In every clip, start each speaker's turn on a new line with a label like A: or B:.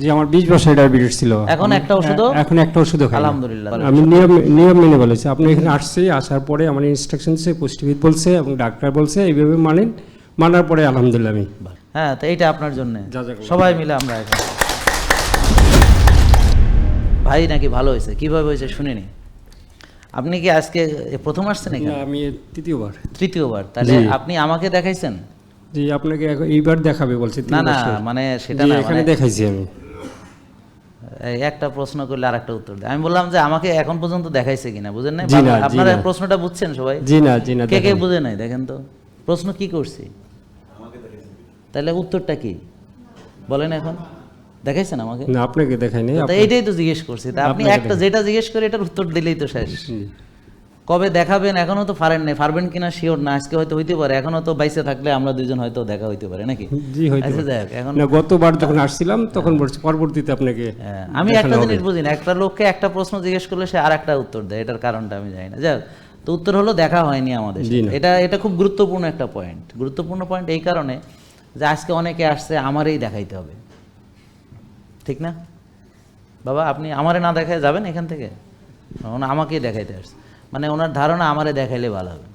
A: জি আমার বিশ বছর ডায়াবেটিস ছিল।
B: এখন একটা ওষুধও?
A: এখন একটা ওষুধও খাই
B: আলহামদুলিল্লাহ।
A: আমি নিয়ম নিয়ম মেনে বলেছি। আপনি এখানে আসছি আসার পরে আমার ইনস্ট্রাকশন পুষ্টিবিদ বলছে এবং ডাক্তার বলছে এইভাবে মানেন। মানার পরে আলহামদুলিল্লাহ আমি।
B: হ্যাঁ তো এইটা আপনার জন্য। সবাই মিলে আমরা এখন। ভাই নাকি ভালো হয়েছে? কীভাবে হয়েছে শুনিনি? আপনি কি আজকে প্রথম আসছেন এখানে?
A: আমি তৃতীয়বার।
B: তৃতীয়বার। তাহলে আপনি আমাকে দেখাইছেন?
A: জি আপনাকে এইবার দেখাবে বলছে
B: না না মানে সেটা না
A: এখানে
B: মানে
A: দেখাইছি আমি।
B: একটা প্রশ্ন করলে আর একটা উত্তর দেয়। আমি বললাম যে আমাকে এখন পর্যন্ত দেখাইছে কিনা বুঝেন না
A: জি না, জি
B: আপনারা প্রশ্নটা বুঝছেন সবাই?
A: জি না জি না
B: কে কে বুঝে নাই? দেখেন তো। প্রশ্ন কি করছি? তাহলে উত্তরটা কি? বলেন এখন। দেখাইছেন আমাকে?
A: না আপনাকে দেখাইনি
B: এইটাই তো জিজ্ঞেস করছি। তা আপনি একটা যেটা জিজ্ঞেস করে এটার উত্তর দিলেই তো শেষ। কবে দেখাবেন? এখনও তো পারেন নাই। পারবেন কিনা শিওর না আজকে হয়তো হইতে পারে। এখনও তো বাইসে থাকলে আমরা দুইজন হয়তো দেখা হইতে পারে নাকি?
A: জি হয়তো
B: আচ্ছা যাক এখন
A: গতবার যখন আসছিলাম তখন বলছি পরবর্তীতে আপনাকে
B: হ্যাঁ, আমি একটা জিনিস বুঝি না একটা লোককে একটা প্রশ্ন জিজ্ঞেস করলে সে আর একটা উত্তর দেয়। এটার কারণটা আমি জানি না। যাক তো উত্তর হলো দেখা হয়নি আমাদের। এটা এটা খুব গুরুত্বপূর্ণ একটা পয়েন্ট গুরুত্বপূর্ণ পয়েন্ট এই কারণে যে আজকে অনেকে আসছে আমারই দেখাইতে হবে। ঠিক না? বাবা আপনি আমারে না দেখায় যাবেন এখান থেকে? আমাকেই দেখাইতে আসছে। মানে ওনার ধারণা আমারে দেখাইলে ভালো হবে।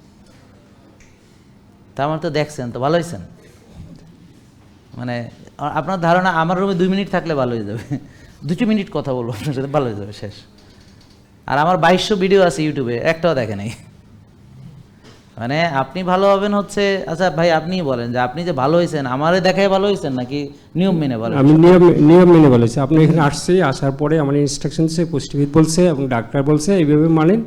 B: তা আমার তো দেখছেন তো ভালো হয়েছেন মানে আপনার ধারণা আমার রুমে দুই মিনিট থাকলে ভালো হয়ে যাবে। দুটো মিনিট কথা বলব আপনার সাথে ভালো হয়ে যাবে শেষ। আর আমার বাইশশো ভিডিও আছে ইউটিউবে একটাও দেখে নাই। মানে আপনি ভালো হবেন হচ্ছে আচ্ছা ভাই আপনিই বলেন যে আপনি যে ভালো হয়েছেন আমারে দেখায় ভালো হয়েছেন নাকি নিয়ম মেনে ভালো
A: আমি নিয়ম নিয়ম মেনে বলেছি আপনি এখানে আসছি আসার পরে আমার ইনস্ট্রাকশন সে পুষ্টিবিদ বলছে এবং ডাক্তার বলছে এইভাবে মানেন।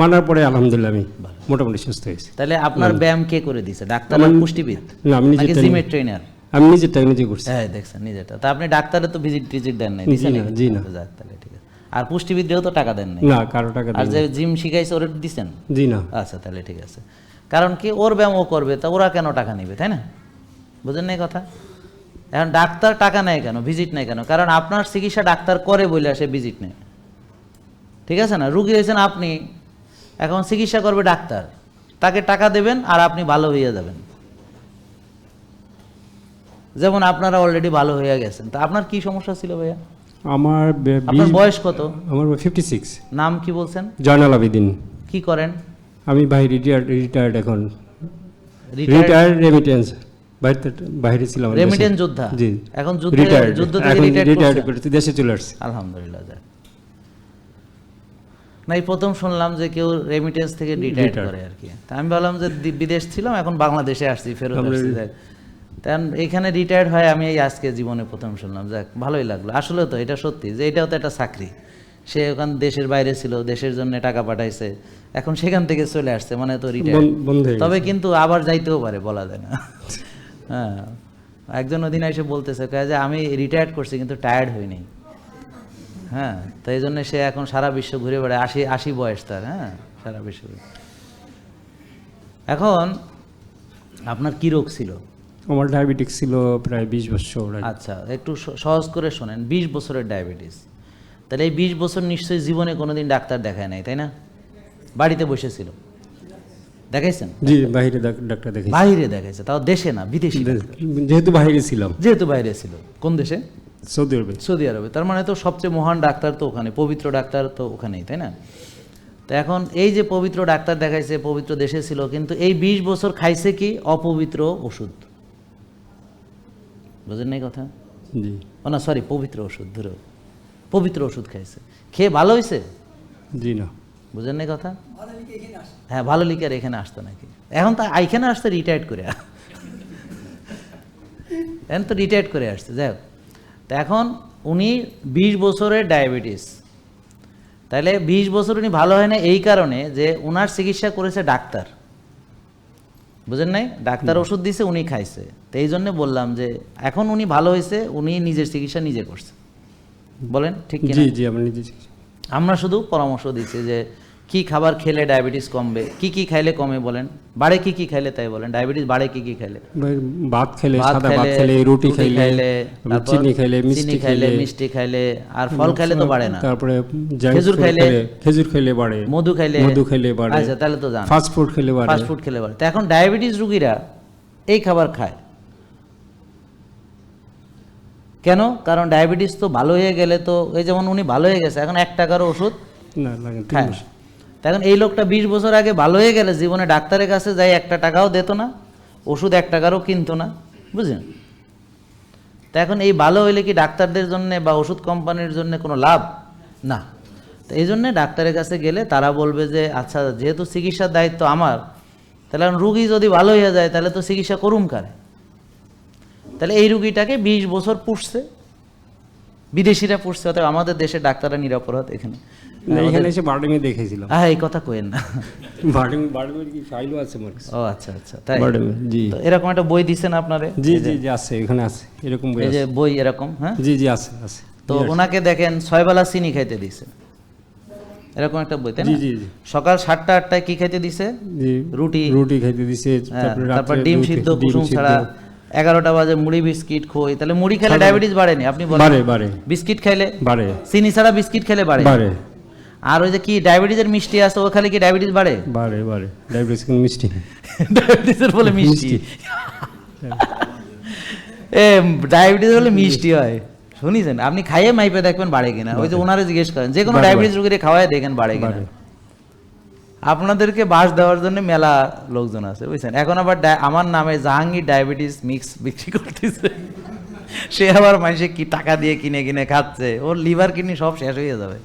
A: মানার পরে আলহামদুলিল্লাহ আমি মোটামুটি সুস্থ হয়েছি।
B: তাহলে আপনার ব্যায়াম কে করে দিছে? ডাক্তার আর পুষ্টিবিদ?
A: না আমি নিজেরটা
B: জিমের ট্রেনার
A: আমি নিজেরটা নিজে করছি।
B: হ্যাঁ দেখছেন নিজেটা তা। আপনি ডাক্তারে তো ভিজিট টিজিট দেন নাই দিছেন
A: না, জি না।
B: তাহলে ঠিক আছে। আর পুষ্টিবিদরেও তো টাকা দেন নাই।
A: না কারও টাকা
B: আর যে জিম শিখাইছে ওরা দিছেন?
A: জি না।
B: আচ্ছা তাহলে ঠিক আছে। কারণ কি ওর ব্যায়াম ও করবে তা ওরা কেন টাকা নেবে তাই না? বুঝেন না এই কথা? এখন ডাক্তার টাকা নেয় কেন ভিজিট নেয় কেন? কারণ আপনার চিকিৎসা ডাক্তার করে বলে সে ভিজিট নেয়। ঠিক আছে না? রুগী হয়েছেন আপনি এখন চিকিৎসা করবে ডাক্তার। তাকে টাকা দেবেন আর আপনি ভালো হয়ে যাবেন। যেমন আপনারা অলরেডি ভালো হয়ে গেছেন। তা আপনার কি সমস্যা ছিল ভাইয়া?
A: আমার
B: আপনার বয়স কত?
A: আমার ফিফটি সিক্স
B: নাম কি বলছেন?
A: জয়নাল আবেদিন।
B: কি করেন?
A: আমি ভাই রিটায়ার্ড রিটায়ার্ড এখন। রিটায়ার্ড রেমিটেন্স বাইরে ছিলাম।
B: রেমিটেন্স যোদ্ধা।
A: জি।
B: এখন যুদ্ধে যুদ্ধ থেকে রিটায়ার্ড
A: করেছি। দেশে চলে আসছি।
B: আলহামদুলিল্লাহ না এই প্রথম শুনলাম যে কেউ রেমিটেন্স থেকে রিটায়ার করে আর কি। তা আমি ভাবলাম যে বিদেশ ছিলাম এখন বাংলাদেশে আসছি ফেরত আসছি কারণ এখানে রিটায়ার্ড হয় আমি এই আজকে জীবনে প্রথম শুনলাম যাক ভালোই লাগল। আসলে তো এটা সত্যি যে এটাও তো একটা চাকরি। সে ওখান দেশের বাইরে ছিল দেশের জন্য টাকা পাঠাইছে এখন সেখান থেকে চলে আসছে মানে তো রিটায়ার তবে কিন্তু আবার যাইতেও পারে বলা যায় না। হ্যাঁ। একজন ওদিন এসে বলতেছে যে আমি রিটায়ার্ড করছি কিন্তু টায়ার্ড হইনি হ্যাঁ তো এই জন্য সে এখন সারা বিশ্ব ঘুরে বেড়ায় আশি আশি বয়স তার হ্যাঁ সারা বিশ্ব এখন আপনার কি রোগ ছিল?
A: আমার ডায়াবেটিক ছিল প্রায় বিশ বছর
B: আচ্ছা একটু সহজ করে শোনেন বিশ বছরের ডায়াবেটিস। তাহলে এই বিশ বছর নিশ্চয়ই জীবনে কোনোদিন ডাক্তার দেখায় নাই তাই না? বাড়িতে বসেছিল। দেখাইছেন?
A: জি বাইরে ডাক- ডাক্তার দেখেছি
B: বাইরে দেখাইছে তাও দেশে না বিদেশি?
A: যেহেতু বাইরে ছিলাম।
B: যেহেতু বাইরে ছিল। কোন দেশে?
A: সৌদি আরবে?
B: সৌদি আরবে। তার মানে তো সবচেয়ে মহান ডাক্তার তো ওখানে পবিত্র ডাক্তার তো ওখানেই তাই না? তো এখন এই যে পবিত্র ডাক্তার দেখাইছে পবিত্র দেশে ছিল কিন্তু এই বিশ বছর খাইছে কি? অপবিত্র ওষুধ। বুঝেন নাই কথা?
A: জি।
B: ও না সরি পবিত্র ওষুধ ধরো। পবিত্র ওষুধ খাইছে। খেয়ে ভালো হয়েছে
A: জি না।
B: বুঝেন নাই কথা? হ্যাঁ ভালো লিখে আর এখানে আসতো নাকি? এখন তো এখানে আসতে রিটায়ার্ড করে। এখন তো রিটায়ার্ড করে আসছে যাই হোক। তা এখন উনি বিশ বছরের ডায়াবেটিস। তাহলে বিশ বছর উনি ভালো হয় না এই কারণে যে ওনার চিকিৎসা করেছে ডাক্তার। বুঝেন নাই? ডাক্তার ওষুধ দিছে উনি খাইছে। তো এই জন্য বললাম যে এখন উনি ভালো হয়েছে উনি নিজের চিকিৎসা নিজে করছে। বলেন ঠিক কিনা?
A: জি জি আমার নিজে
B: আমরা শুধু পরামর্শ দিচ্ছি যে কি খাবার খেলে ডায়াবেটিস কমবে? কি কি খাইলে কমে বলেন? বাড়ে কি কি খাইলে তাই বলেন? ডায়াবেটিস বাড়ে কি কি খাইলে?
A: ভাত খেলে
B: ভাত
A: সাদা ভাত খেলে রুটি খাইলে চিনি খাইলে মিষ্টি
B: খাইলে
A: খাইলে
B: মিষ্টি খাইলে আর ফল খাইলে তো বাড়ে না।
A: তারপরে
B: খেজুর খাইলে?
A: খেজুর খেলে বাড়ে।
B: মধু খাইলে
A: মধু খেলে বাড়ে।
B: আচ্ছা তাহলে তো জান।
A: ফাস্ট ফুড খেলে বাড়ে।
B: ফাস্ট ফুড খেলে বাড়ে। তো এখন ডায়াবেটিস রুগীরা এই খাবার খায়। কেন? কারণ ডায়াবেটিস তো ভালো হয়ে গেলে তো এই যেমন উনি ভালো হয়ে গেছে এখন এক টাকারও ওষুধ
A: না লাগে তিন
B: খায় না।
A: মাস।
B: তা এখন এই লোকটা বিশ বছর আগে ভালো হয়ে গেলে জীবনে ডাক্তারের কাছে যাই একটা টাকাও দিত না, ওষুধ এক টাকারও কিনতো না, বুঝলেন তা এখন এই ভালো হইলে কি ডাক্তারদের জন্য বা ওষুধ কোম্পানির জন্য কোনো লাভ না তো এই জন্যে ডাক্তারের কাছে গেলে তারা বলবে যে আচ্ছা যেহেতু চিকিৎসার দায়িত্ব আমার, তাহলে রুগী যদি ভালো হয়ে যায়, তাহলে তো চিকিৎসা করুম কারে তাহলে এই রুগীটাকে বিশ বছর পুষছে বিদেশিরা পুষছে অর্থাৎ আমাদের দেশে ডাক্তাররা নিরাপরাধ এখানে
A: না, এখানে এসে দেখেছিলাম।
B: হ্যাঁ এই কথা কোয়েন না।
A: কি ফাইলও আছে আমার
B: ও আচ্ছা আচ্ছা তাই?
A: জি।
B: তো এরকম একটা বই দিছেন আপনারে?
A: জি জি জি আছে এখানে আছে এরকম বই আছে।
B: বই এরকম হ্যাঁ?
A: জি জি আছে আছে।
B: তো ওনাকে দেখেন ছয় বেলা চিনি খাইতে দিছে। এরকম একটা বই তাই না? সকাল সাতটা আটটায় কি খাইতে দিছে? রুটি।
A: রুটি খাইতে দিছে
B: হ্যাঁ,
A: তারপর
B: ডিম সিদ্ধ কুসুম ছাড়া এগারোটা বাজে মুড়ি বিস্কিট খই। তাহলে মুড়ি খেলে ডায়াবেটিস বাড়েনি আপনি বলেন। বিস্কিট খাইলে?
A: বাড়ে।
B: চিনি ছাড়া বিস্কিট খেলে বাড়ে?
A: বাড়ে।
B: আর ওই যে কি ডায়াবেটিসের মিষ্টি আছে ও খালি কি ডায়াবেটিস বাড়ে?
A: বাড়ে বাড়ে। ডায়াবেটিস কিন্তু মিষ্টি।
B: ডায়াবেটিসের বলে মিষ্টি। এ ডায়াবেটিস বলে মিষ্টি হয়। শুনিছেন? আপনি খাইয়ে মাইপে দেখবেন বাড়ে কিনা। ওই যে ওনারে জিজ্ঞেস করেন যে কোনো ডায়াবেটিস রোগীরে খাওয়ায় দেখেন বাড়ে কিনা। আপনাদেরকে বাস দেওয়ার জন্য মেলা লোকজন আছে বুঝছেন? এখন আবার আমার নামে জাহাঙ্গীর ডায়াবেটিস মিক্স বিক্রি করতেছে। সে আবার মানুষে কি টাকা দিয়ে কিনে কিনে খাচ্ছে। ওর লিভার কিডনি সব শেষ হয়ে যাবে।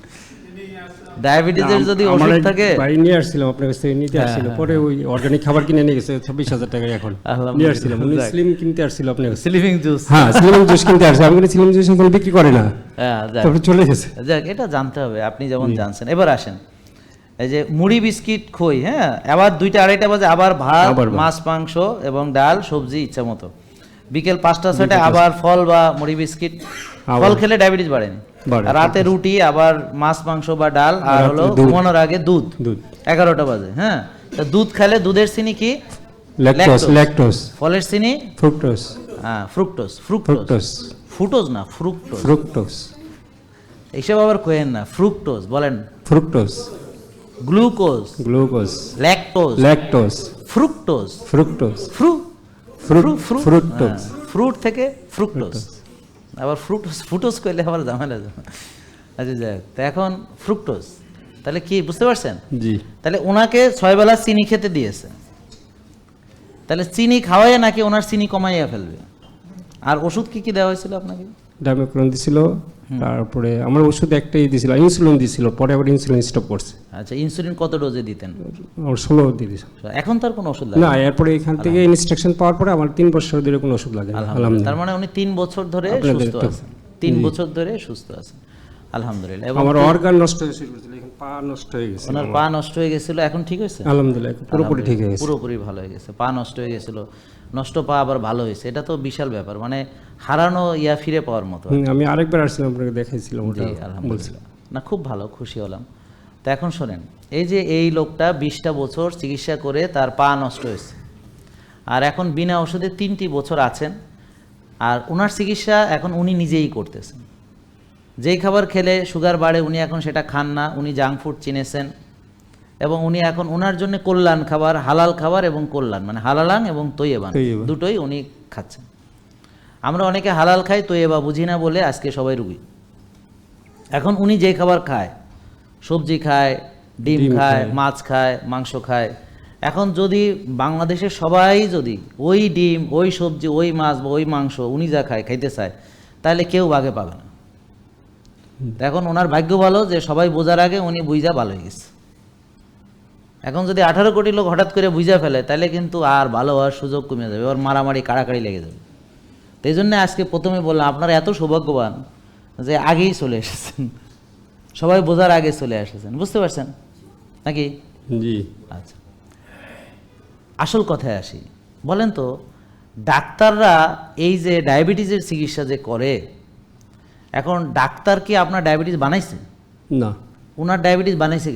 B: ডায়াবেটিসের যদি ওষুধ থাকে
A: ভাই নিয়ে আসছিলাম আপনার কাছ নিতে আসছিল। পরে ওই অর্গানিক খাবার কিনে নিয়ে গেছে ছাব্বিশ হাজার টাকা এখন। নিয়ে আসছিলাম। উনি স্লিম কিনতে আসছিল আপনার কাছে।
B: স্লিপিং জুস
A: হ্যাঁ স্লিম জুস কিনতে আসছে। আমি কিন্তু স্লিম জুস এখন বিক্রি করে না।
B: হ্যাঁ যাক।
A: চলে গেছে।
B: যাক এটা জানতে হবে। আপনি যেমন জানছেন। এবার আসেন। এই যে মুড়ি বিস্কিট খই হ্যাঁ? আবার দুইটা আড়াইটা বাজে আবার ভাত মাছ মাংস এবং ডাল সবজি ইচ্ছা মতো। বিকেল পাঁচটা ছয়টা আবার ফল বা মুড়ি বিস্কিট। ফল খেলে ডায়াবেটিস বাড়েনি?
A: বাড়ে।
B: রাতে রুটি আবার মাছ মাংস বা ডাল আর হলো ঘুমানোর আগে দুধ।
A: দুধ।
B: এগারোটা বাজে হ্যাঁ? তো দুধ খেলে দুধের চিনি কি?
A: Lactose
B: Lactose। ফলের চিনি
A: ফ্রুক্টোস
B: হ্যাঁ ফ্রুক্টোজ ফ্রুক্টোজ।
A: ফ্রুক্টোস
B: ফুটোজ না ফ্রুক্টোজ।
A: ফ্রুক্টোস
B: এইসব আবার কোয়েন না ফ্রুক্টোজ বলেন।
A: Fructose
B: glucose.
A: Glucose.
B: Lactose.
A: Lactose
B: fructose.
A: Fructose
B: ফ্রু
A: fruit fructose
B: fruit থেকে ফ্রুক্টোজ। আবার ফ্রুটোস ফ্রুটোজ করলে আবার ঝামেলা আচ্ছা যাই তো এখন ফ্রুক্টোজ তাহলে কি বুঝতে পারছেন?
A: জি।
B: তাহলে ওনাকে ছয়বেলা চিনি খেতে দিয়েছে। তাহলে চিনি খাওয়াইয়া নাকি ওনার চিনি কমাইয়া ফেলবে? আর ওষুধ কি কি দেওয়া হয়েছিল আপনাকে?
A: ডাইমেক্রন দিছিল তারপরে আমার ওষুধ একটাই দিছিল ইনসুলিন দিছিল পরে আবার ইনসুলিন স্টপ করছে।
B: আচ্ছা ইনসুলিন কত ডোজে দিতেন?
A: ওর ষোলো দিয়ে দিছিল
B: এখন তার কোনো ওষুধ লাগে
A: না এরপরে এখান থেকে ইনস্ট্রাকশন পাওয়ার পরে আমার তিন বছর ধরে কোনো ওষুধ লাগে
B: আলহামদুলিল্লাহ। তার মানে উনি তিন বছর ধরে সুস্থ আছেন। তিন বছর ধরে সুস্থ আছেন। আলহামদুলিল্লাহ।
A: আমার অর্গান নষ্ট হয়েছিল পা নষ্ট হয়ে গেছে
B: ওনার পা নষ্ট হয়ে গেছিল এখন ঠিক হয়েছে?
A: আলহামদুলিল্লাহ পুরোপুরি ঠিক হয়ে গেছে।
B: পুরোপুরি ভালো হয়ে গেছে পা নষ্ট হয়ে গেছিল। নষ্ট পা আবার ভালো হয়েছে এটা তো বিশাল ব্যাপার। মানে হারানো ইয়া ফিরে পাওয়ার মতো
A: আমি আরেকবার আসছিলাম আপনাকে দেখাইছিলাম ওটা।
B: আলহামদুলিল্লাহ। না খুব ভালো খুশি হলাম। তো এখন শোনেন এই যে এই লোকটা বিশটা বছর চিকিৎসা করে তার পা নষ্ট হয়েছে আর এখন বিনা ওষুধে তিনটি বছর আছেন আর ওনার চিকিৎসা এখন উনি নিজেই করতেছেন। যেই খাবার খেলে সুগার বাড়ে উনি এখন সেটা খান না উনি জাঙ্ক ফুড চিনেছেন। এবং উনি এখন ওনার জন্য কল্যাণ খাবার হালাল খাবার এবং কল্যাণ মানে হালালাং এবং তৈয়বান দুটোই উনি খাচ্ছেন। আমরা অনেকে হালাল খাই তৈয়বা বুঝি না বলে আজকে সবাই রুগী। এখন উনি যে খাবার খায় সবজি খায় ডিম খায়। মাছ খায় মাংস খায় এখন যদি বাংলাদেশের সবাই যদি ওই ডিম ওই সবজি ওই মাছ বা ওই মাংস উনি যা খায় খাইতে চায় তাহলে কেউ বাগে পাবে না। এখন ওনার ভাগ্য ভালো যে সবাই বোঝার আগে উনি বুঝা ভালো হয়ে গেছে। এখন যদি আঠারো কোটি লোক হঠাৎ করে বুঝা ফেলে তাহলে কিন্তু আর ভালো হওয়ার সুযোগ কমে যাবে ওর মারামারি কাড়াকাড়ি লেগে যাবে। তো এই জন্য আজকে প্রথমে বললাম আপনারা এত সৌভাগ্যবান যে আগেই চলে এসেছেন। সবাই বোঝার আগে চলে এসেছেন বুঝতে পারছেন? নাকি?
A: জি।
B: আচ্ছা। আসল কথায় আসি। বলেন তো ডাক্তাররা এই যে ডায়াবেটিসের চিকিৎসা যে করে এখন ডাক্তার কি আপনার ডায়াবেটিস বানাইছে?
A: না।
B: ওনার ডায়াবেটিস বানাইছে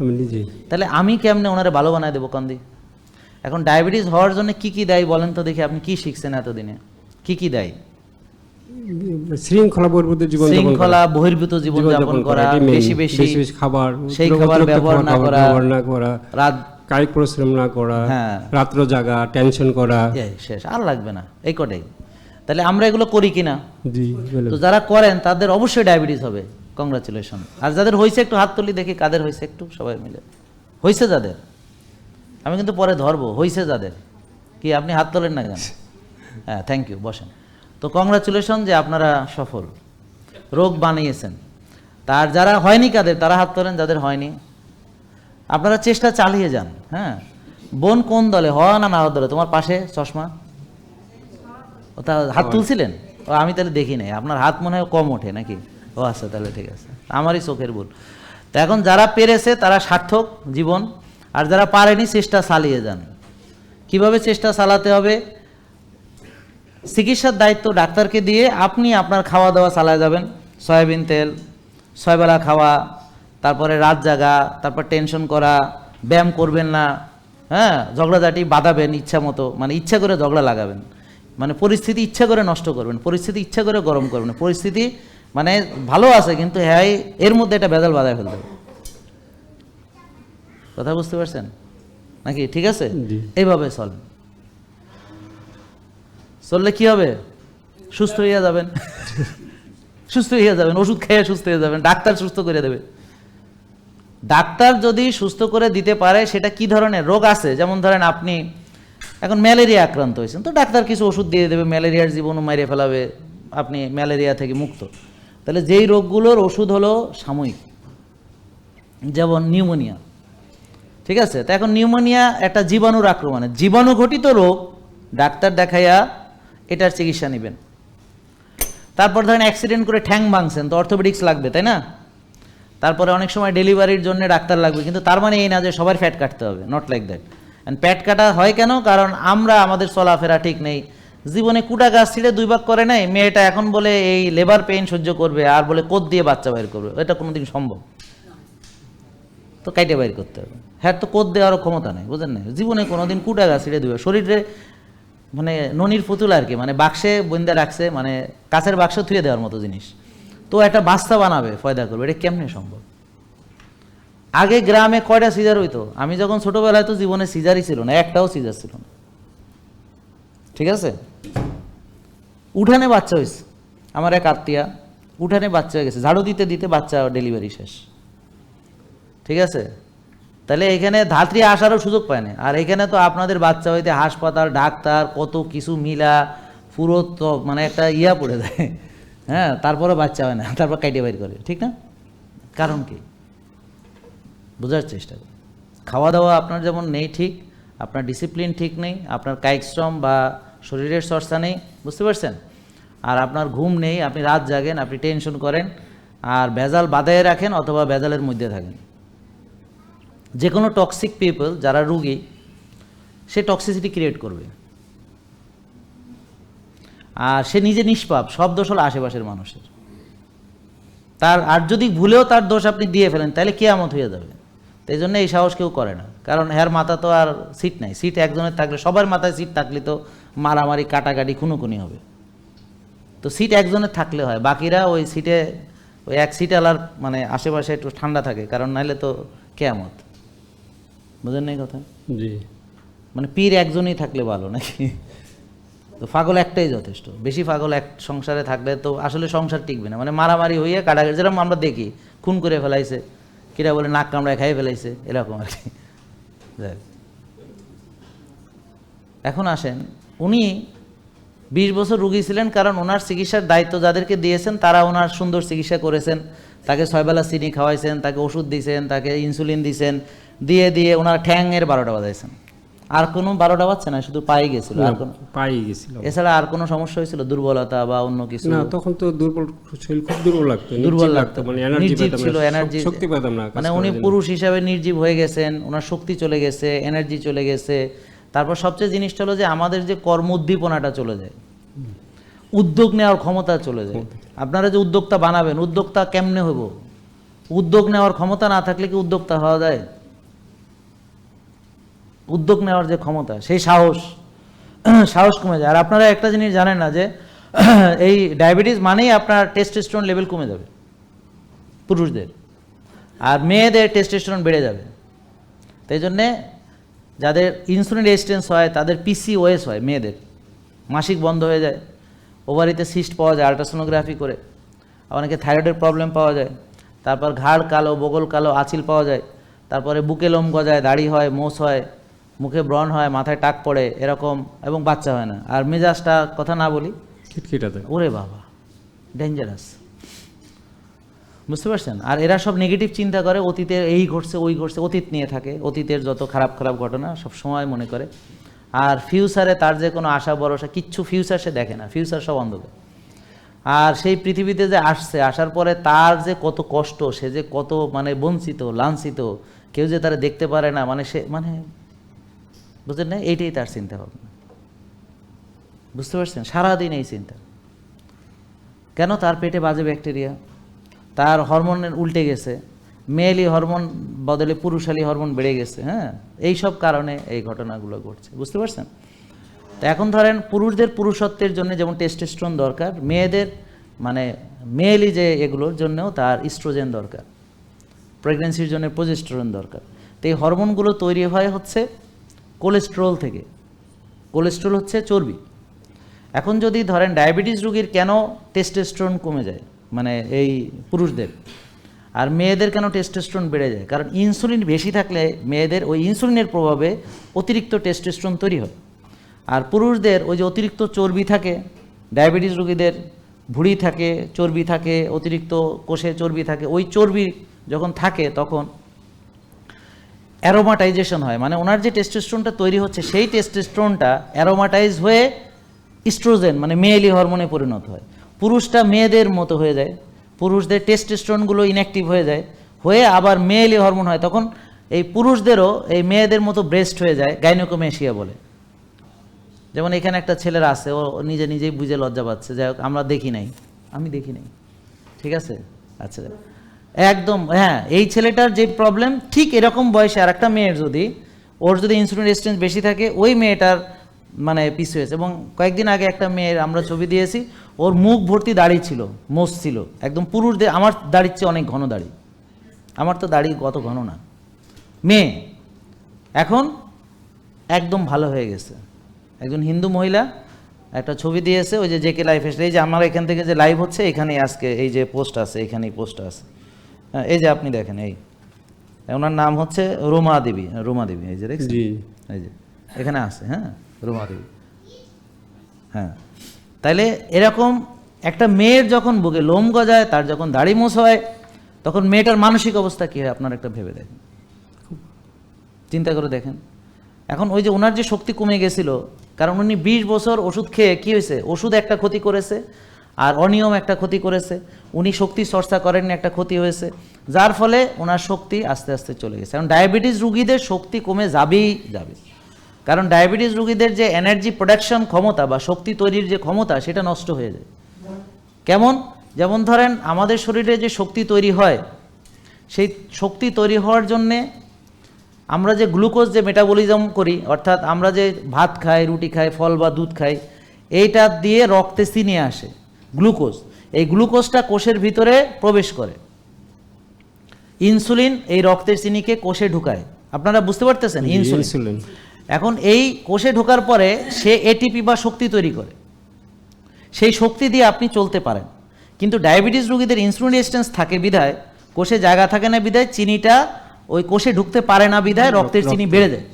A: আমি নিজেই
B: তাহলে আমি কেমনে ওনারে ভালো বানায় দেবো কান্দি? এখন ডায়াবেটিস হওয়ার জন্য কি কি দেয় বলেন তো দেখি আপনি কি শিখছেন এতদিনে? কি কি দেয়?
A: শৃঙ্খলা বহির্ভূত জীবন
B: শৃঙ্খলা বহির্ভূত জীবনযাপন করা বেশি বেশি
A: বেশি বেশি খাবার
B: সেই খাবার ব্যবহার না করা।
A: ব্যবহার না করা
B: রাত
A: কায়িক পরিশ্রম না করা
B: হ্যাঁ।
A: রাত্র জাগা টেনশন করা।
B: শেষ আর লাগবে না এই কটাই। তাহলে আমরা এগুলো করি কিনা?
A: জি
B: তো যারা করেন তাদের অবশ্যই ডায়াবেটিস হবে। কংগ্রাচুলেশন আর যাদের হয়েছে একটু হাত তুলি দেখি কাদের হয়েছে একটু সবাই মিলে। হয়েছে যাদের? আমি কিন্তু পরে ধরবো। হয়েছে যাদের? কি আপনি হাত তোলেন না কেন? হ্যাঁ থ্যাংক ইউ বসেন। তো কংগ্রাচুলেশন যে আপনারা সফল। রোগ বানিয়েছেন। তার যারা হয়নি কাদের তারা হাত তোলেন যাদের হয়নি। আপনারা চেষ্টা চালিয়ে যান হ্যাঁ? বোন কোন দলে? হওয়া না না দলে। তোমার পাশে চশমা? ও তা হাত তুলছিলেন? ও আমি তাহলে দেখি নাই। আপনার হাত মনে হয় কম ওঠে নাকি? ও আচ্ছা তাহলে ঠিক আছে। আমারই চোখের ভুল। তো এখন যারা পেরেছে তারা সার্থক জীবন আর যারা পারেনি চেষ্টা চালিয়ে যান। কীভাবে চেষ্টা চালাতে হবে? চিকিৎসার দায়িত্ব ডাক্তারকে দিয়ে আপনি আপনার খাওয়া দাওয়া চালায় যাবেন। সয়াবিন তেল ছয়বেলা খাওয়া তারপরে রাত জাগা তারপর টেনশন করা ব্যায়াম করবেন না হ্যাঁ? ঝগড়াঝাটি বাঁধাবেন ইচ্ছা মতো মানে ইচ্ছা করে ঝগড়া লাগাবেন। মানে পরিস্থিতি ইচ্ছা করে নষ্ট করবেন পরিস্থিতি ইচ্ছা করে গরম করবেন পরিস্থিতি মানে ভালো আছে কিন্তু হ্যাঁ এর মধ্যে একটা বেজাল বাধায় ফেলতে কথা বুঝতে পারছেন? নাকি? ঠিক আছে? এইভাবে চলেন চললে কি হবে? সুস্থ হইয়া যাবেন। সুস্থ হইয়া যাবেন ওষুধ খেয়ে সুস্থ হয়ে যাবেন ডাক্তার সুস্থ করে দেবে। ডাক্তার যদি সুস্থ করে দিতে পারে সেটা কি ধরনের? রোগ আছে যেমন ধরেন আপনি এখন ম্যালেরিয়া আক্রান্ত হয়েছেন। তো ডাক্তার কিছু ওষুধ দিয়ে দেবে, ম্যালেরিয়ার জীবাণু মাইরে ফেলাবে, আপনি ম্যালেরিয়া থেকে মুক্ত। তাহলে যেই রোগগুলোর ওষুধ হলো সাময়িক, যেমন নিউমোনিয়া, ঠিক আছে? তো এখন নিউমোনিয়া একটা জীবাণুর আক্রমণে, জীবাণু ঘটিত রোগ, ডাক্তার দেখাইয়া এটার চিকিৎসা নেবেন। তারপর ধরেন অ্যাক্সিডেন্ট করে ঠ্যাং ভাঙছেন, তো অর্থোপেডিক্স লাগবে, তাই না? তারপরে অনেক সময় ডেলিভারির জন্য ডাক্তার লাগবে, কিন্তু তার মানে এই না যে সবার ফ্যাট কাটতে হবে নট লাইক দ্যাট প্যাট কাটা হয় কেন? কারণ আমরা, আমাদের চলাফেরা ঠিক নেই। জীবনে কুটা গাছ ছিঁড়ে দুই ভাগ করে নাই মেয়েটা এখন বলে এই লেবার পেইন সহ্য করবে, আর বলে কোদ দিয়ে বাচ্চা বাইর করবে। এটা কোনোদিন সম্ভব। তো কাইটে বাইর করতে হবে। হ্যাঁ তো কোদ দেওয়ারও ক্ষমতা নেই, বুঝেন না জীবনে কোনোদিন কুটা গাছ ছিঁড়ে দিবে শরীরে মানে ননির পুতুল আর কি মানে বাক্সে বন্দা রাখছে মানে কাছের বাক্স থুয়ে দেওয়ার মতো জিনিস। তো একটা বাস্তা বানাবে, ফয়দা করবে। এটা কেমনে সম্ভব? আগে গ্রামে কয়টা সিজার হইতো? আমি যখন ছোটবেলায় তো জীবনে সিজারই ছিল না, একটাও সিজার ছিল না। ঠিক আছে? উঠানে বাচ্চা হয়েছে আমার এক আত্মীয়া উঠানে বাচ্চা হয়ে গেছে। ঝাড়ু দিতে দিতে বাচ্চা ডেলিভারি শেষ। ঠিক আছে? তাহলে এখানে ধাত্রী আসারও সুযোগ পায় না। আর এখানে তো আপনাদের বাচ্চা হইতে হাসপাতাল, ডাক্তার, কত কিছু মিলা পুরো মানে একটা ইয়া পড়ে যায়। হ্যাঁ তারপরে বাচ্চা হয় না, তারপর কাইটে বাইর করে। ঠিক না? কারণ কি? বোঝার চেষ্টা করুন খাওয়া দাওয়া আপনার যেমন নেই ঠিক, আপনার ডিসিপ্লিন ঠিক নেই, আপনার কায়িক শ্রম বা শরীরের চর্চা নেই, বুঝতে পারছেন? আর আপনার ঘুম নেই, আপনি রাত জাগেন, আপনি টেনশন করেন, আর ভেজাল বাদায় রাখেন অথবা ভেজালের মধ্যে থাকেন। যে কোনো টক্সিক পিপল যারা রুগী, সে টক্সিসিটি ক্রিয়েট করবে। আর সে নিজে নিষ্পাপ, সব দোষ হলো আশেপাশের মানুষের। তার, আর যদি ভুলেও তার দোষ আপনি দিয়ে ফেলেন, তাহলে কেয়ামত হয়ে যাবে। তাই জন্য এই সাহস কেউ করে না। কারণ হ্যার মাথা তো আর সিট নাই। সিট একজনের থাকলে সবার মাথায় সিট থাকলে তো মারামারি কাটাকাটি খুনোখুনি হবে। তো সিট একজনের থাকলে হয়। বাকিরা ওই সিটে ওই এক সিট আলার মানে আশেপাশে একটু ঠান্ডা থাকে। কারণ নাহলে তো কেয়ামত। বুঝেন নাই কথা?
A: জি।
B: মানে পীর একজনই থাকলে ভালো নাকি? তো পাগল একটাই যথেষ্ট। বেশি পাগল এক সংসারে থাকলে তো আসলে সংসার টিকবে না। মানে মারামারি হইয়া কাটাকাটি যেরকম আমরা দেখি খুন করে ফেলাইছে। কিরা বলে নাক কামড়ায় খাইয়ে ফেলাইছে? এরকম আর কি। এখন আসেন, উনি বিশ বছর রুগী ছিলেন কারণ ওনার চিকিৎসার দায়িত্ব যাদেরকে দিয়েছেন, তারা ওনার সুন্দর চিকিৎসা করেছেন। তাকে ছয়বেলা চিনি খাওয়াইছেন, তাকে ওষুধ দিয়েছেন তাকে ইনসুলিন দিয়েছেন দিয়ে দিয়ে ওনার ঠ্যাংয়ের বারোটা বাজাইছেন। আর কোনো বারোটা বাজছে না শুধু পায়ে গেছিল আর কোনো
A: পাই গেছিল।
B: এছাড়া আর কোনো সমস্যা হয়েছিল? দুর্বলতা বা অন্য কিছু?
A: না তখন তো দুর্বল শরীর খুব দুর্বল লাগতো
B: দুর্বল লাগতো
A: মানে এনার্জি পেতাম
B: ছিল এনার্জি
A: শক্তি পেতাম না
B: মানে উনি পুরুষ হিসাবে নির্জীব হয়ে গেছেন ওনার শক্তি চলে গেছে এনার্জি চলে গেছে। তারপর সবচেয়ে জিনিসটা হলো যে আমাদের যে কর্ম উদ্দীপনাটা চলে যায়। উদ্যোগ নেওয়ার ক্ষমতা চলে যায়। আপনারা যে উদ্যোক্তা বানাবেন উদ্যোক্তা কেমনে হইব উদ্যোগ নেওয়ার ক্ষমতা না থাকলে কি উদ্যোক্তা হওয়া যায়? উদ্যোগ নেওয়ার যে ক্ষমতা, সেই সাহস সাহস কমে যায়। আর আপনারা একটা জিনিস জানেন না যে, এই ডায়াবেটিস মানেই আপনার টেস্টোস্টেরন লেভেল কমে যাবে, পুরুষদের। আর মেয়েদের টেস্টোস্টেরন বেড়ে যাবে। তাই জন্যে যাদের ইনসুলিন রেজিস্ট্যান্স হয়, তাদের পিসিওএস হয় মেয়েদের। মাসিক বন্ধ হয়ে যায়, ওভারিতে সিস্ট পাওয়া যায় আল্ট্রাসোনোগ্রাফি করে। অনেকে থাইরয়েডের প্রবলেম পাওয়া যায়। তারপর ঘাড় কালো, বগল কালো, আঁচিল পাওয়া যায়। তারপরে বুকে লোম গজায়, দাড়ি হয়, মোষ হয়। মুখে ব্রণ হয় মাথায় টাক পড়ে এরকম এবং বাচ্চা হয় না। আর মেজাজটা কথা না বলি
A: খিটখিটাতে।
B: ওরে বাবা ডেঞ্জারাস বুঝতে পারছেন? আর এরা সব নেগেটিভ চিন্তা করে অতীতে এই ঘটছে ওই ঘটছে অতীত নিয়ে থাকে। অতীতের যত খারাপ খারাপ ঘটনা সব সময় মনে করে। আর ফিউচারে তার যে কোনো আশা ভরসা কিচ্ছু ফিউচার সে দেখে না। ফিউচার সব অন্ধকার। আর সেই পৃথিবীতে যে আসছে আসার পরে তার যে কত কষ্ট সে যে কত মানে বঞ্চিত লাঞ্ছিত কেউ যে তারা দেখতে পারে না মানে সে মানে বুঝলেন না? এইটাই তার চিন্তা ভাবনা বুঝতে পারছেন? সারাদিন এই চিন্তা। কেন? তার পেটে বাজে ব্যাকটেরিয়া, তার হরমোনের উল্টে গেছে, মেয়েলি হরমোন বদলে পুরুষালী হরমোন বেড়ে গেছে হ্যাঁ? এই সব কারণে এই ঘটনাগুলো ঘটছে, বুঝতে পারছেন? তো এখন ধরেন পুরুষদের পুরুষত্বের জন্য যেমন টেস্টোস্টেরন দরকার, মেয়েদের মানে মেয়েলি যে এগুলোর জন্যও তার ইস্ট্রোজেন দরকার প্রেগনেন্সির জন্য প্রজেস্টেরন দরকার। তো এই হরমোনগুলো তৈরি হয় হচ্ছে কোলেস্টেরল থেকে। কোলেস্টেরল হচ্ছে চর্বি। এখন যদি ধরেন ডায়াবেটিস রোগীর কেন টেস্টোস্টেরন কমে যায়? মানে এই পুরুষদের। আর মেয়েদের কেন টেস্টোস্টেরন বেড়ে যায়? কারণ ইনসুলিন বেশি থাকলে মেয়েদের ওই ইনসুলিনের প্রভাবে অতিরিক্ত টেস্টোস্টেরন তৈরি হয়। আর পুরুষদের ওই যে অতিরিক্ত চর্বি থাকে, ডায়াবেটিস রোগীদের ভুঁড়ি থাকে, চর্বি থাকে, অতিরিক্ত কোষে চর্বি থাকে, ওই চর্বি যখন থাকে তখন অ্যারোমাটাইজেশন হয় মানে ওনার যে টেস্টোস্টেরনটা তৈরি হচ্ছে, সেই টেস্টোস্টেরনটা অ্যারোমাটাইজ হয়ে ইস্ট্রোজেন মানে মেয়েলি হরমোনে পরিণত হয়। পুরুষটা মেয়েদের মতো হয়ে যায়, পুরুষদের টেস্টোস্টেরনগুলো ইনঅ্যাক্টিভ হয়ে যায়, হয়ে আবার মেয়েলি হরমোন হয়, তখন এই পুরুষদেরও এই মেয়েদের মতো ব্রেস্ট হয়ে যায় গাইনোকোমেশিয়া বলে। যেমন এখানে একটা ছেলের আছে, ও নিজে নিজেই বুঝে লজ্জা পাচ্ছে, যাই হোক, আমরা দেখি নাই, আমি দেখি নাই, ঠিক আছে? আচ্ছা একদম হ্যাঁ এই ছেলেটার যে প্রবলেম ঠিক এরকম বয়সে আর একটা মেয়ের যদি, ওর যদি ইনসুলিন রেজিস্ট্যান্স বেশি থাকে, ওই মেয়েটার মানে হয়েছে। এবং কয়েকদিন আগে একটা মেয়ের আমরা ছবি দিয়েছি, ওর মুখ ভর্তি দাড়ি ছিল, মোষ ছিল। একদম পুরুষদের, আমার দাড়ির চেয়ে অনেক ঘন দাড়ি। আমার তো দাড়ি কত ঘন না। মেয়ে, এখন একদম ভালো হয়ে গেছে। একজন হিন্দু মহিলা একটা ছবি দিয়েছে, ওই যে জেকে লাইফ এসে, এই যে আমার এখান থেকে যে লাইভ হচ্ছে, এখানেই আজকে এই যে পোস্ট আছে, এখানেই পোস্ট আছে। এই যে আপনি দেখেন এই। ওনার নাম হচ্ছে রোমা দেবী রোমা দেবী এই যে এই যে এখানে আছে হ্যাঁ রোমা দেবী। হ্যাঁ তাইলে এরকম একটা মেয়ের যখন বুকে লোম গজায় তার যখন দাড়ি মোছ হয় তখন মেয়েটার মানসিক অবস্থা কী হয় আপনার একটা ভেবে দেখেন। চিন্তা করে দেখেন। এখন ওই যে ওনার যে শক্তি কমে গেছিল কারণ উনি বিশ বছর ওষুধ খেয়ে কী হয়েছে ওষুধ একটা ক্ষতি করেছে আর অনিয়ম একটা ক্ষতি করেছে। উনি শক্তি চর্চা করেননি, একটা ক্ষতি হয়েছে। যার ফলে ওনার শক্তি আস্তে আস্তে চলে গেছে। কারণ ডায়াবেটিস রুগীদের শক্তি কমে যাবেই যাবে। কারণ ডায়াবেটিস রুগীদের যে এনার্জি প্রোডাকশন ক্ষমতা বা শক্তি তৈরির যে ক্ষমতা, সেটা নষ্ট হয়ে যায়। কেমন? যেমন ধরেন, আমাদের শরীরে যে শক্তি তৈরি হয়, সেই শক্তি তৈরি হওয়ার জন্যে আমরা যে গ্লুকোজ যে মেটাবলিজম করি, অর্থাৎ আমরা যে ভাত খাই, রুটি খাই, ফল বা দুধ খাই, এইটা দিয়ে রক্তে চিনি আসে। গ্লুকোজ। এই গ্লুকোজটা কোষের ভিতরে প্রবেশ করে। ইনসুলিন এই রক্তের চিনিকে কোষে ঢুকায়। আপনারা বুঝতে পারতেছেন ইনসুলিন। এখন এই কোষে ঢোকার পরে সে এটিপি বা শক্তি তৈরি করে। সেই শক্তি দিয়ে আপনি চলতে পারেন। কিন্তু ডায়াবেটিস রোগীদের ইনসুলিন রেজিস্ট্যান্স থাকে বিধায় কোষে জায়গা থাকে না বিধায় চিনিটা ওই কোষে ঢুকতে পারে না বিধায় রক্তের চিনি বেড়ে যায়।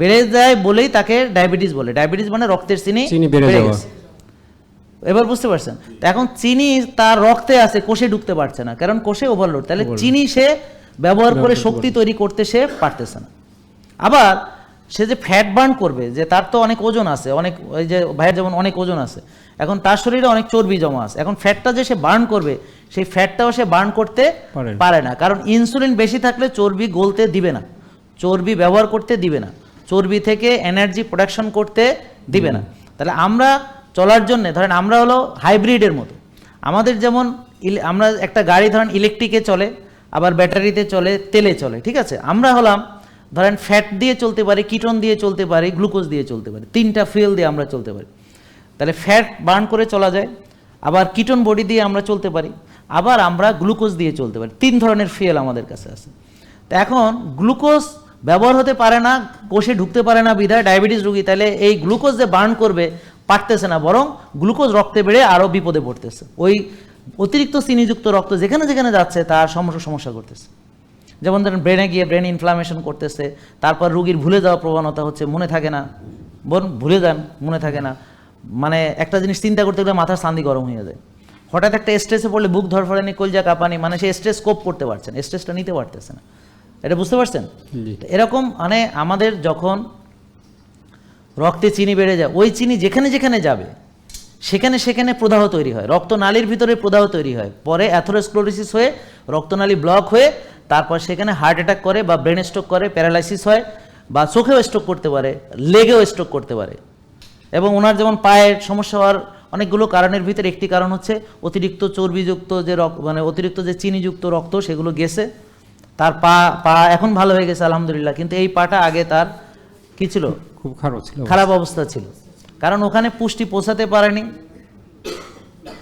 B: বেড়ে যায় বলেই তাকে ডায়াবেটিস বলে। ডায়াবেটিস মানে রক্তের চিনি
A: বেড়ে যাওয়া।
B: এবার বুঝতে পারছেন? তো এখন চিনি তার রক্তে আছে কোষে ঢুকতে পারছে না। কারণ কোষে ওভারলোড তাহলে চিনি সে ব্যবহার করে শক্তি তৈরি করতে সে পারতেছে না। আবার সে যে ফ্যাট বার্ন করবে যে তার তো অনেক ওজন আছে অনেক ওই যে ভাইয়ের যেমন অনেক ওজন আছে এখন তার শরীরে অনেক চর্বি জমা আছে। এখন ফ্যাটটা যে সে বার্ন করবে সেই ফ্যাটটাও সে বার্ন করতে।
A: পারে না।
B: কারণ ইনসুলিন বেশি থাকলে চর্বি গলতে দিবে না। চর্বি ব্যবহার করতে দিবে না। চর্বি থেকে এনার্জি প্রোডাকশন করতে দিবে না। তাহলে আমরা চলার জন্য, ধরেন আমরা হলো হাইব্রিডের মতো। আমাদের যেমন আমরা একটা গাড়ি ধরেন ইলেকট্রিকে চলে, আবার ব্যাটারিতে চলে, তেলে চলে, ঠিক আছে? আমরা হলাম, ধরেন ফ্যাট দিয়ে চলতে পারি, কিটন দিয়ে চলতে পারি, গ্লুকোজ দিয়ে চলতে পারি, তিনটা ফুয়েল দিয়ে আমরা চলতে পারি। তাহলে ফ্যাট বার্ন করে চলা যায়, আবার কিটন বডি দিয়ে আমরা চলতে পারি, আবার আমরা গ্লুকোজ দিয়ে চলতে পারি, তিন ধরনের ফুয়েল আমাদের কাছে আছে। তো এখন গ্লুকোজ ব্যবহার হতে পারে না, কোষে ঢুকতে পারে না বিধায় ডায়াবেটিস রোগী, তাহলে এই গ্লুকোজ যে বার্ন করবে পারতেছে না বরং গ্লুকোজ রক্তে বেড়ে আরও বিপদে পড়তেছে। ওই অতিরিক্ত চিনিযুক্ত রক্ত যেখানে যেখানে যাচ্ছে তার সমস্যা সমস্যা করতেছে। যেমন ধরেন ব্রেনে গিয়ে ব্রেন ইনফ্লামেশন করতেছে তারপর রুগীর ভুলে যাওয়ার প্রবণতা হচ্ছে মনে থাকে না। বোন ভুলে যান মনে থাকে না। মানে একটা জিনিস চিন্তা করতে গেলে মাথার সান্দি গরম হয়ে যায়। হঠাৎ একটা স্ট্রেসে পড়লে বুক ধরফড়ানি কলজা কাঁপানি মানে সে স্ট্রেস কোপ করতে পারছেন স্ট্রেসটা নিতে পারতেছে না। এটা বুঝতে পারছেন? এরকম মানে আমাদের যখন রক্তে চিনি বেড়ে যায়। ওই চিনি যেখানে যেখানে যাবে, সেখানে সেখানে প্রদাহ তৈরি হয়। রক্তনালীর ভিতরে প্রদাহ তৈরি হয়। পরে অ্যাথোরোস্ক্লোরোসিস হয়ে রক্তনালী ব্লক হয়ে তারপর সেখানে হার্ট অ্যাটাক করে বা ব্রেন স্ট্রোক করে প্যারালাইসিস হয় বা চোখেও স্ট্রোক করতে পারে, লেগেও স্ট্রোক করতে পারে। এবং ওনার যেমন পায়ের সমস্যা হওয়ার অনেকগুলো কারণের ভিতরে একটি কারণ হচ্ছে অতিরিক্ত চর্বিযুক্ত যে রক্ত মানে অতিরিক্ত যে চিনিযুক্ত রক্ত, সেগুলো গেছে। তার পা পা এখন ভালো হয়ে গেছে, আলহামদুলিল্লাহ। কিন্তু এই পাটা আগে তার কি ছিল?
A: খুব খারাপ ছিল
B: খারাপ অবস্থা ছিল। কারণ ওখানে পুষ্টি পৌঁছাতে পারেনি।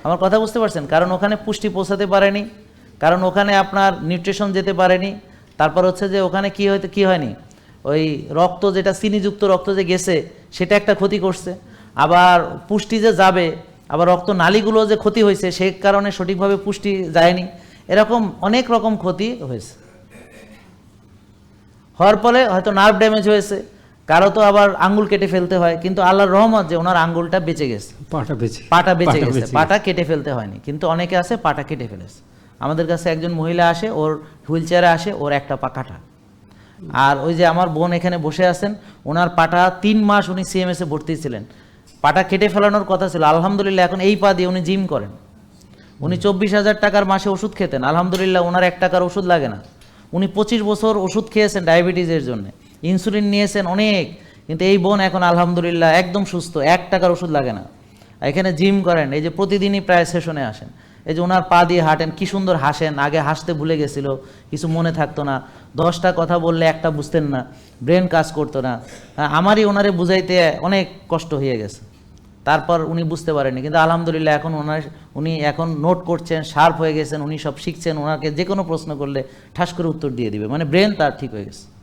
B: আমার কথা বুঝতে পারছেন? কারণ ওখানে পুষ্টি পৌঁছাতে পারেনি। কারণ ওখানে আপনার নিউট্রিশন যেতে পারেনি। তারপর হচ্ছে যে ওখানে কি হয়তো, কি হয়নি? ওই রক্ত যেটা, চিনিযুক্ত রক্ত যে গেছে, সেটা একটা ক্ষতি করছে। আবার পুষ্টি যে যাবে, আবার রক্ত নালীগুলো যে ক্ষতি হয়েছে, সে কারণে সঠিকভাবে পুষ্টি যায়নি। এরকম অনেক রকম ক্ষতি হয়েছে। হওয়ার ফলে হয়তো নার্ভ ড্যামেজ হয়েছে। কারও তো আবার আঙ্গুল কেটে ফেলতে হয় কিন্তু আল্লাহর রহমত যে ওনার আঙ্গুলটা বেঁচে গেছে।
A: পাটা বেঁচে
B: পাটা বেঁচে গেছে পাটা কেটে ফেলতে হয়নি কিন্তু অনেকে আছে পাটা কেটে ফেলেছে। আমাদের কাছে একজন মহিলা আসে ওর হুইল চেয়ারে আসে ওর একটা পা কাটা। আর ওই যে আমার বোন এখানে বসে আছেন ওনার পাটা তিন মাস উনি সিএমএস এ ভর্তি ছিলেন। পাটা কেটে ফেলানোর কথা ছিল আলহামদুলিল্লাহ এখন এই পা দিয়ে উনি জিম করেন। উনি চব্বিশ হাজার টাকার মাসে ওষুধ খেতেন আলহামদুলিল্লাহ ওনার এক টাকার ওষুধ লাগে না। উনি পঁচিশ বছর ওষুধ খেয়েছেন ডায়াবেটিসের জন্য। ইনসুলিন নিয়েছেন অনেক কিন্তু এই বোন এখন আলহামদুলিল্লাহ একদম সুস্থ এক টাকার ওষুধ লাগে না। এখানে জিম করেন এই যে প্রতিদিনই প্রায় সেশনে আসেন। এই যে ওনার পা দিয়ে হাঁটেন কি সুন্দর হাসেন আগে হাসতে ভুলে গেছিল কিছু মনে থাকতো না। দশটা কথা বললে একটা বুঝতেন না ব্রেন কাজ করতো না। হ্যাঁ, আমারই ওনারে বুঝাইতে অনেক কষ্ট হয়ে গেছে। তারপর উনি বুঝতে পারেনি কিন্তু আলহামদুলিল্লাহ এখন ওনার উনি এখন নোট করছেন শার্প হয়ে গেছেন উনি সব শিখছেন ওনাকে যে কোনো প্রশ্ন করলে ঠাস করে উত্তর দিয়ে দিবে। মানে ব্রেন তার ঠিক হয়ে গেছে।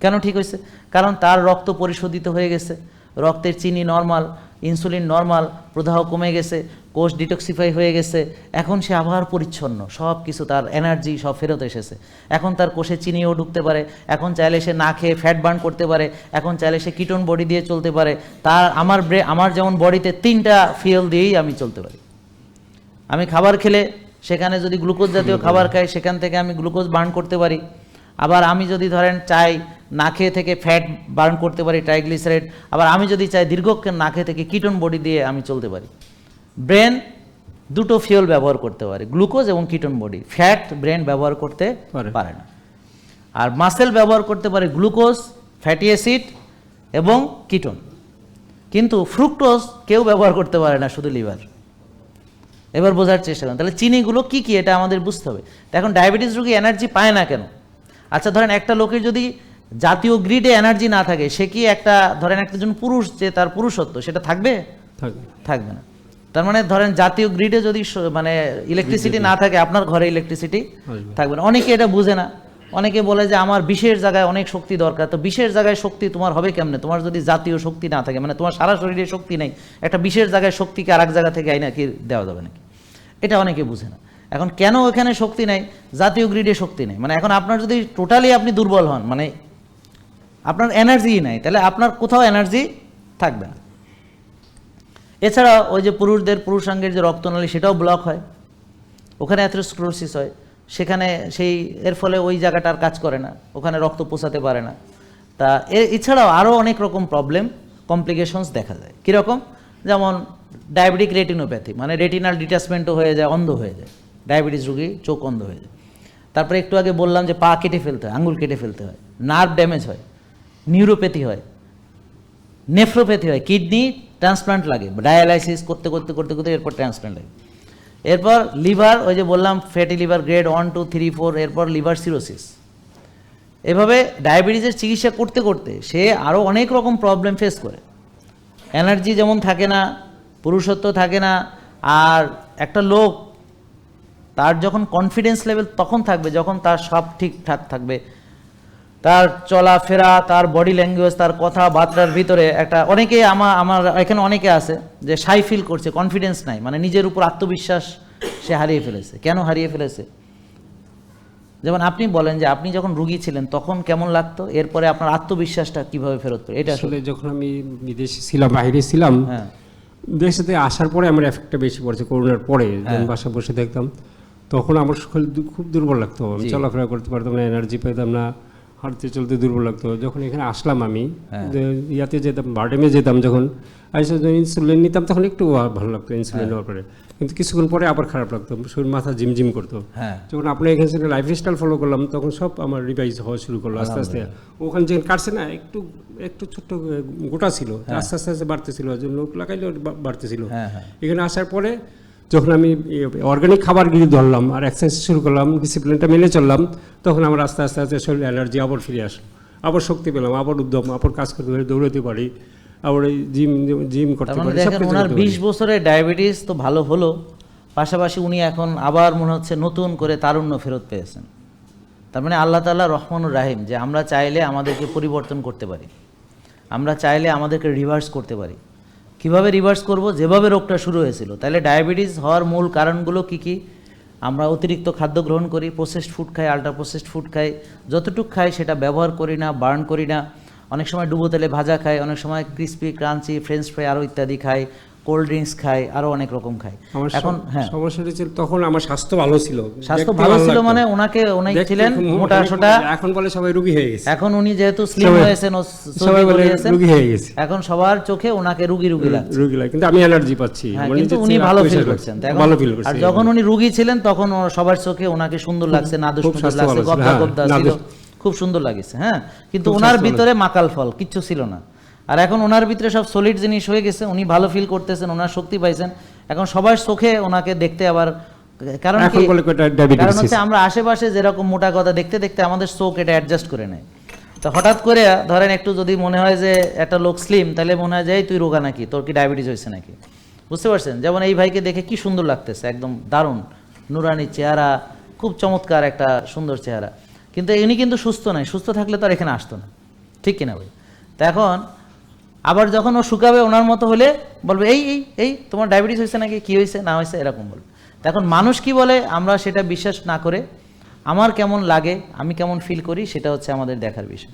B: কেন ঠিক হয়েছে? কারণ তার রক্ত পরিশোধিত হয়ে গেছে। রক্তের চিনি নর্মাল, ইনসুলিন নর্মাল, প্রদাহ কমে গেছে, কোষ ডিটক্সিফাই হয়ে গেছে। এখন সে আবার পরিচ্ছন্ন। সব কিছু তার এনার্জি সব ফেরত এসেছে। এখন তার কোষে চিনিও ঢুকতে পারে। এখন চাইলে সে না খেয়ে ফ্যাট বার্ন করতে পারে। এখন চাইলে সে কিটোন বডি দিয়ে চলতে পারে। তার আমার ব্রে, আমার যেমন বডিতে তিনটা ফিউল দিয়েই আমি চলতে পারি। আমি খাবার খেলে সেখানে যদি গ্লুকোজ জাতীয় খাবার খাই, সেখান থেকে আমি গ্লুকোজ বার্ন করতে পারি। আবার আমি যদি ধরেন চাই না খেয়ে থেকে ফ্যাট বার্ন করতে পারি ট্রাইগ্লিসারাইড আবার আমি যদি চাই দীর্ঘক্ষণ না খেয়ে থেকে কিটন বডি দিয়ে আমি চলতে পারি। ব্রেন দুটো ফিউল ব্যবহার করতে পারে গ্লুকোজ এবং কিটন বডি ফ্যাট ব্রেন ব্যবহার করতে
A: পারে।
B: পারে না। আর মাসেল ব্যবহার করতে পারে গ্লুকোজ ফ্যাটি অ্যাসিড এবং কিটন কিন্তু ফ্রুক্টোজ কেউ ব্যবহার করতে পারে না শুধু লিভার এবার বোঝার চেষ্টা করেন। তাহলে চিনিগুলো কি কি এটা আমাদের বুঝতে হবে। এখন ডায়াবেটিস রোগী এনার্জি পায় না কেন? আচ্ছা ধরেন একটা লোকের যদি জাতীয় গ্রিডে এনার্জি না থাকে সে কি একটা ধরেন একজন পুরুষ যে তার পুরুষত্ব সেটা থাকবে?
A: থাকবে।
B: না। তার মানে ধরেন জাতীয় গ্রিডে যদি মানে ইলেকট্রিসিটি না থাকে আপনার ঘরে ইলেকট্রিসিটি থাকবে না। অনেকে এটা বুঝে না। অনেকে বলে যে আমার বিশেষ জায়গায় অনেক শক্তি দরকার। তো বিশেষ জায়গায় শক্তি তোমার হবে কেমনে? তোমার যদি জাতীয় শক্তি না থাকে মানে তোমার সারা শরীরে শক্তি নেই একটা বিশেষ জায়গায় শক্তিকে আর এক জায়গা থেকে আইনা কি দেওয়া যাবে নাকি? এটা অনেকে বুঝে না। এখন কেন ওখানে শক্তি নাই? জাতীয় গ্রিডে শক্তি নেই। মানে এখন আপনার যদি টোটালি আপনি দুর্বল হন মানে আপনার এনার্জিই নাই, তাহলে আপনার কোথাও এনার্জি থাকবে না। এছাড়া ওই যে পুরুষদের, পুরুষাঙ্গের যে রক্তনালী, সেটাও ব্লক হয়। ওখানে অ্যাথ্রোস্ক্লোরোসিস হয়। সেখানে সেই, এর ফলে ওই জায়গাটা আর কাজ করে না। ওখানে রক্ত পৌঁছাতে পারে না। তা এছাড়াও আরও অনেক রকম প্রবলেম কমপ্লিকেশনস দেখা যায়। কীরকম? যেমন ডায়াবেটিক রেটিনোপ্যাথি মানে রেটিনাল ডিটাচমেন্টও হয়ে যায়, অন্ধ হয়ে যায়। ডায়াবেটিস রোগী চোখ অন্ধ হয়ে যায়। তারপরে একটু আগে বললাম যে পা কেটে ফেলতে হয় আঙুল কেটে ফেলতে হয় নার্ভ ড্যামেজ হয় নিউরোপ্যাথি হয় নেফ্রোপ্যাথি হয় কিডনি ট্রান্সপ্লান্ট লাগে ডায়ালাইসিস করতে করতে করতে করতে এরপর ট্রান্সপ্লান্ট লাগে। এরপর লিভার ওই যে বললাম fatty liver grade one two three four এরপর লিভার সিরোসিস এভাবে ডায়াবেটিসের চিকিৎসা করতে করতে সে আরও অনেক রকম প্রবলেম ফেস করে। এনার্জি যেমন থাকে না, পুরুষত্ব থাকে না, আর একটা লোক তার যখন কনফিডেন্স লেভেল তখন থাকবে যখন তার সব ঠিকঠাক থাকবে। তার চলাফেরা তার বডি ল্যাঙ্গুয়েজ তার কথাবার্তার ভিতরে একটা অনেকে আমার আমার এখানে অনেকে আছে যে সাই ফিল করছে কনফিডেন্স নাই মানে নিজের উপর আত্মবিশ্বাস সে হারিয়ে ফেলেছে। কেন হারিয়ে ফেলেছে? যেমন আপনি বলেন যে আপনি যখন রুগী ছিলেন তখন কেমন লাগতো? এরপরে আপনার আত্মবিশ্বাসটা কীভাবে ফেরত এটা আসলে
A: যখন আমি বিদেশে ছিলাম বাইরে ছিলাম
B: হ্যাঁ।
A: দেশেতে আসার পরে আমার এফেক্টটা বেশি পড়ছে করোনার পরে
B: হ্যাঁ।
A: বাসা বসে দেখতাম। তখন আমার শরীর খুব দুর্বল লাগতো। আমি চলাফেরা করতে পারতাম না এনার্জি পেতাম না হাঁটতে চলতে দুর্বল লাগতো। যখন এখানে আসলাম আমি
B: হ্যাঁ।
A: ইয়াতে যেতাম বার্ডেমে যেতাম যখন আসে যখন ইনসুলিন নিতাম তখন একটু ভালো লাগতো ইনসুলিন নেওয়ার পরে। কিন্তু কিছুক্ষণ পরে আবার খারাপ লাগতো শরীর মাথা ঝিমঝিম করতো।
B: হ্যাঁ।
A: যখন আপনার এখানে থেকে লাইফ স্টাইল ফলো করলাম তখন সব আমার রিভাইজ হওয়া শুরু করল আস্তে আস্তে। ওখানে যেখানে কাটছে না একটু একটু ছোট্ট গোটা ছিল আস্তে আস্তে আস্তে বাড়তেছিল লোক লাগাইলে বাড়তেছিল।
B: হ্যাঁ হ্যাঁ।
A: এখানে আসার পরে যখন আমি অর্গানিক খাবার গিয়ে ধরলাম আর এক্সারসাইজ শুরু করলাম ডিসিপ্লিনটা মেনে চললাম তখন আমার আস্তে আস্তে আস্তে শরীর এনার্জি আবার ফিরে আসলো। আবার শক্তি পেলাম আবার উদ্যম আবার কাজ করতে পারি দৌড়াতে পারি আবার এই জিম জিম করতে
B: মানে
A: পারি
B: ওনার বিশ বছরের ডায়াবেটিস তো ভালো হলো পাশাপাশি উনি এখন আবার মনে হচ্ছে নতুন করে তারুণ্য ফেরত পেয়েছেন। তার মানে আল্লাহ তাআলা রহমানুর রাহিম যে আমরা চাইলে আমাদেরকে পরিবর্তন করতে পারি আমরা চাইলে আমাদেরকে রিভার্স করতে পারি। কীভাবে রিভার্স করব? যেভাবে রোগটা শুরু হয়েছিল। তাহলে ডায়াবেটিস হওয়ার মূল কারণগুলো কি কি? আমরা অতিরিক্ত খাদ্য গ্রহণ করি প্রসেসড ফুড খাই আল্ট্রা প্রসেসড ফুড খাই। যতটুকু খাই সেটা ব্যবহার করি না বার্ন করি না। অনেক সময় ডুবো তেলে ভাজা খাই, অনেক সময় ক্রিস্পি ক্রাঞ্চি ফ্রেঞ্চ ফ্রাই আরও ইত্যাদি খাই। কোল্ড ড্রিঙ্কস খাই আরও অনেক রকম খাই। এখন হ্যাঁ।
A: সমস্যা হয়েছিল তখন আমার স্বাস্থ্য ভালো ছিল।
B: স্বাস্থ্য ভালো ছিল মানে ওনাকে
A: দেখতে
B: ছিলেন মোটা সোটা।
A: এখন বলে সবাই রুগী হয়ে গেছে।
B: এখন উনি যেহেতু স্লিম হয়েছেন
A: সবাই বলে রুগী হয়ে গেছে।
B: এখন সবার চোখে ওনাকে রুগী রুগী লাগছে।
A: রুগী লাগে। কিন্তু আমি এনার্জি পাচ্ছি।
B: হ্যাঁ, কিন্তু উনি ভালো ফিল করছেন।
A: ভালো ফিল
B: আর যখন উনি রুগী ছিলেন তখন সবার চোখে ওনাকে সুন্দর লাগছে নাদুস লাগছে
A: ছিল, হ্যাঁ,
B: ছিল। খুব সুন্দর লাগছে হ্যাঁ। কিন্তু ওনার ভিতরে মাকাল ফল কিচ্ছু ছিল না। আর এখন ওনার ভিতরে সব সলিড জিনিস হয়ে গেছে উনি ভালো ফিল করতেছেন ওনার শক্তি পাইছেন। এখন সবার চোখে ওনাকে দেখতে আবার কারণ কি? কারণ হচ্ছে আমরা আশেপাশে যেরকম মোটা কথা দেখতে দেখতে আমাদের চোখ এটা অ্যাডজাস্ট করে নেয়। তো হঠাৎ করে ধরেন একটু যদি মনে হয় যে একটা লোক স্লিম তাহলে মনে হয় যে তুই রোগা নাকি? তোর কি ডায়াবেটিস হয়েছে নাকি? বুঝতে পারছেন? যেমন এই ভাইকে দেখে কি সুন্দর লাগতেছে একদম দারুণ। নুরানি চেহারা খুব চমৎকার একটা সুন্দর চেহারা। কিন্তু ইনি কিন্তু সুস্থ নয় সুস্থ থাকলে তো আর এখানে আসতো না। ঠিক কিনা ভাই? তো এখন আবার যখন ও শুকাবে ওনার মতো হলে বলবে এই এই এই তোমার ডায়াবেটিস হয়েছে নাকি? কি হয়েছে? না হয়েছে? এরকম বলবে। এখন মানুষ কি বলে? আমরা সেটা বিশ্বাস না করে আমার কেমন লাগে আমি কেমন ফিল করি সেটা হচ্ছে আমাদের দেখার বিষয়।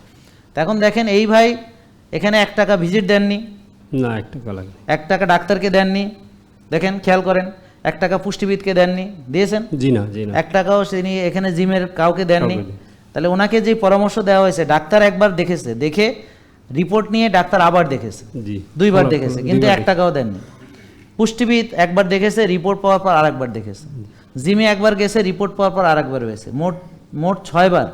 B: এখন দেখেন এই ভাই এখানে এক টাকা ভিজিট দেননি।
A: না একটা লাগে
B: এক টাকা ডাক্তারকে দেননি। দেখেন খেয়াল করেন এক টাকা পুষ্টিবিদকে দেননি। দিয়েছেন?
A: জি না জি না।
B: এক টাকাও তিনি এখানে জিমের কাউকে দেননি।
A: কাউকে দেননি।
B: তাহলে ওনাকে যে পরামর্শ দেওয়া হয়েছে ডাক্তার একবার দেখেছে দেখে রিপোর্ট নিয়ে ডাক্তার আবার দেখেছে।
A: জি।
B: দুইবার দেখেছে কিন্তু এক টাকাও দেননি। পুষ্টিবিদ একবার দেখেছে রিপোর্ট পাওয়ার পর আরেকবার দেখেছে। জিমে একবার গেছে রিপোর্ট পাওয়ার পর আরেকবার হয়েছে। মোট মোট ছয়বার।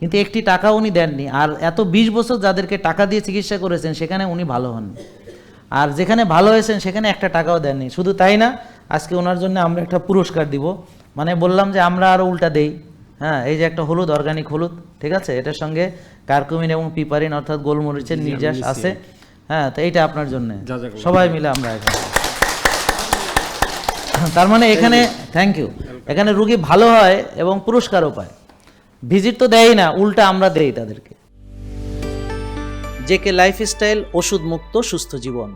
B: কিন্তু একটি টাকা উনি দেননি। আর এত বিশ বছর যাদেরকে টাকা দিয়ে চিকিৎসা করেছেন সেখানে উনি ভালো হননি। আর যেখানে ভালো হয়েছেন সেখানে একটা টাকাও দেননি। শুধু তাই না আজকে ওনার জন্য আমরা একটা পুরস্কার দিব। মানে বললাম যে আমরা আরও উল্টা দেই। হ্যাঁ এই যে একটা হলুদ অর্গানিক হলুদ ঠিক আছে? এটার সঙ্গে কার্কুমিন এবং পিপারিন অর্থাৎ গোলমরিচের নির্যাস আছে। হ্যাঁ তো এইটা আপনার জন্য। সবাই মিলে আমরা এখানে। তার মানে এখানে থ্যাংক ইউ এখানে রুগী ভালো হয় এবং পুরস্কারও পায়। ভিজিট তো দেয়ই না উল্টা আমরা দেই তাদেরকে। জেকে লাইফস্টাইল ওষুধ মুক্ত সুস্থ জীবন।